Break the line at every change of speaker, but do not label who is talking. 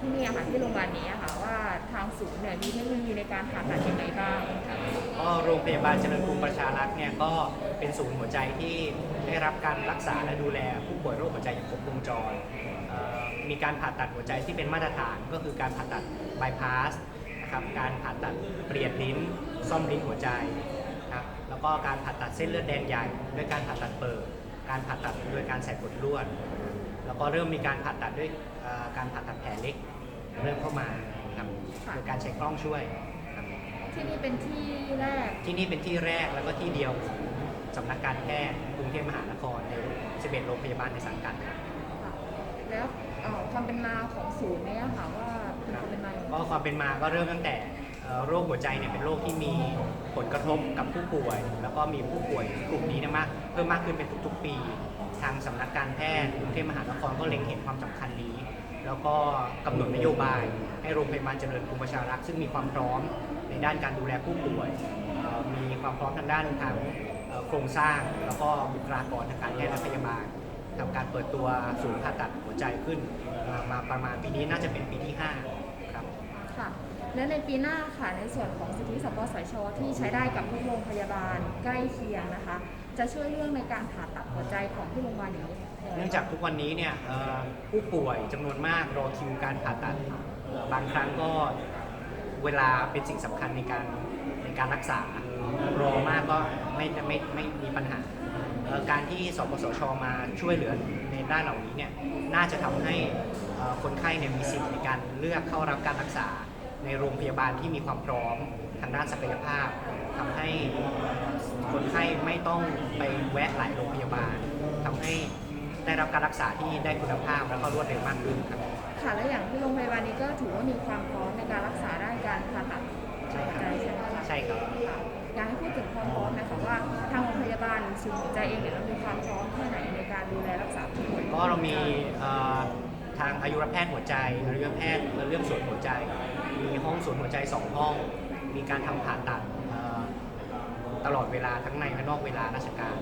ที่นี่ค่ะที่โรงพยาบาลนี้ค่ะว่าทางศูนย์เนี่ยมีเทคโนโลยีในการผ่าตัดยังไงบ้าง
ก็โรงพยาบาลเจริญกรุงประชารักษ์เนี่ยก็เป็นศูนย์หัวใจที่ได้รับการรักษาและดูแลผู้ป่วยโรคหัวใจอย่างครบวงจรเอ่อมีการผ่าตัดหัวใจที่เป็นมาตรฐานก็คือการผ่าตัดบายพาสนะครับการผ่าตัดเปลี่ยนลิ้น ซ่อมลิ้นหัวใจครับแล้วก็การผ่าตัดเส้นเลือดแดงใหญ่ด้วยการผ่าตัดเปิด การผ่าตัดโดยการใส่กดลวด แล้วก็เริ่มมีการผ่าตัดด้วยเอ่อการผ่าตัดแผลเล็กเริ่มเข้ามาครับ
ค่ะ
โดยการใช้กล้องช่วยครับ
ที่นี่เป็นที่แรก
ที่นี่เป็นที่แรกแล้วก็ที่เดียวของสำนักการแพทย์กรุงเทพมหานครใน11โรงพยาบาลในสังกัดครับ
ค่ะแล้วเอ่อความเป็นมาของศูนย์เนี่ยค่ะว่าเป็นความเป็นมาอย่างไร
ก็ความเป็นมาก็เริ่มตั้งแต่เอ่อ โรคหัวใจเนี่ยเป็นโรคที่มีผลกระทบกับผู้ป่วย แล้วก็มีผู้ป่วยกลุ่มนี้เนยมากเพิ่มมากขึ้นเป็นทุกๆปี ทางสำนักการแพทย์กรุงเทพมหานครก็เล็งเห็นความสำคัญนี้ แล้วก็กำหนดนโยบาย ให้โรงพยาบาลเจริญกรุงประชารักษ์ซึ่งมีความพร้อมในด้านการดูแลผู้ป่วยเอ่อมีความพร้อมทางด้านทั้งเอ่อโครงสร้าง แล้วก็บุคลากรทางการแพทย์และพยาบาล ทำการเปิดตัวศูนย์ผ่าตัดหัวใจขึ้นเอ่อมาประมาณปีนี้น่าจะเป็นปีที่ห้า ค่ะ
และในปีหน้าค่ะในส่วนของสิทธิสปสชที่ใช้ได้กับทุกโรงพยาบาลใกล้เคียงนะคะ จะช่วยเรื่องในการผ่าตัดหัวใจของที่โรงพยาบาลอย่างนี้ยังไง
เนื่องจากทุกวันนี้เนี่ยเอ่อผู้ป่วยจำนวนมากรอคิวการผ่าตัดบางครั้งก็เวลาเป็นสิ่งสำคัญในการในการรักษารอมากก็ไม่ไม่ไม่ไม่มีปัญหา การที่สปสชมาช่วยเหลือในด้านเหล่านี้เนี่ยน่าจะทำให้คนไข้เนี่ยมีสิทธิ์ในการเลือกเข้ารับการรักษา ในโรงพยาบาลที่มีความพร้อมทางด้านศักยภาพทำให้คนไข้ไม่ต้องไปแวะหลายโรงพยาบาลทำให้ได้รับการรักษาที่ได้คุณภาพแล้วก็รวดเร็วมากขึ้นครับ
ค่ะและอย่างที่โรงพยาบาลนี้ก็ถือว่ามีความพร้อมในการรักษาด้านการผ่าตัด
ใช่ครับ
หัวใจใช่ไหมคะ
ใช่ครับ
ค่ะอยากให้พูดถึงความพร้อมนะคะว่าทางโรงพยาบาลหรือศูนย์หัวใจเองเนี่ยเรามีความพร้อมแค่ไหนในการดูแลรักษาผู้ป่วย
ก็เรามีเอ่อ ทางอายุรแพทย์หัวใจอายุรแพทย์เรื่องส่วนหัวใจ มีห้องส่วนหัวใจสองห้อง มีการทำผ่าตัดตลอดเวลาทั้งในและนอกเวลาราชการ